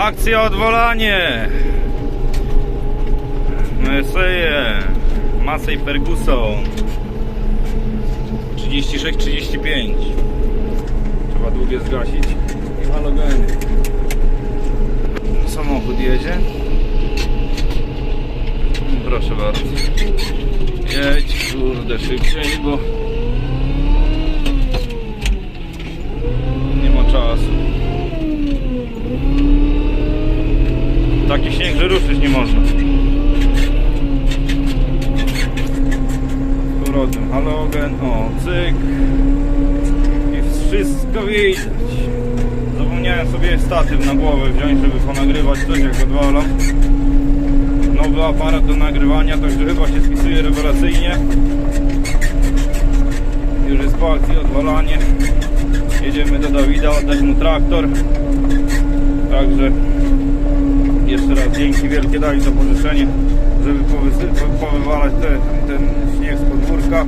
Akcja odwolanie. Meseje. Massey Ferguson. 36-35. Trzeba długie zgasić. I halogeny. Samochód jedzie. Proszę bardzo. Jedź, kurde, szybciej, bo nie ma czasu. Taki śnieg, że ruszyć nie można. Z powrotem halogen, o, cyk. I wszystko widać. Zapomniałem sobie statyw na głowę wziąć, żeby ponagrywać coś jak odwalam. Nowy aparat do nagrywania, także chyba się spisuje rewelacyjnie. Już jest po akcji odwalanie. Jedziemy do Dawida, oddać mu traktor. Także jeszcze raz dzięki wielkie dali pożyczenie, żeby powywalać te, ten śnieg z podwórka.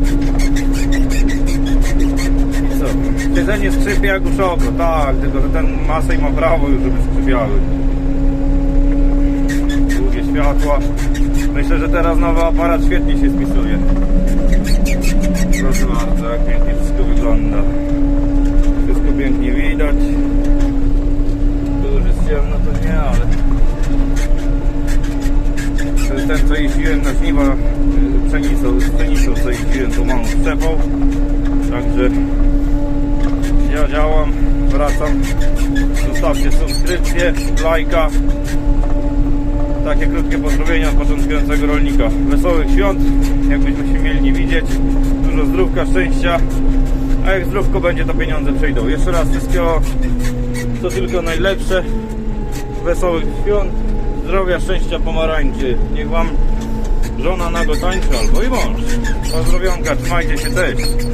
I co? Siedzenie skrzypie jak u szoko, tak, tylko że ten Masej ma prawo już, żeby skrzypiały. Długie światła. Myślę, że teraz nowy aparat świetnie się spisuje. Proszę bardzo, jak pięknie wszystko wygląda. Wszystko pięknie widać. Tu już jest ciemno, to nie, ale to ten, co jeździłem na żniwa pszenicą, z pszenicą, co jeździłem tą małą szczepą. Także ja działam, wracam. Zostawcie subskrypcję, lajka. Takie krótkie pozdrowienia od początkującego rolnika. Wesołych świąt, jakbyśmy się mieli nie widzieć. Dużo zdrówka, szczęścia. A jak zdrówko będzie, to pieniądze przyjdą. Jeszcze raz wszystkiego, co tylko najlepsze. Wesołych świąt, zdrowia, szczęścia, pomarańczy. Niech Wam żona nago tańczy albo i mąż. Pozdrowionka, trzymajcie się, cześć.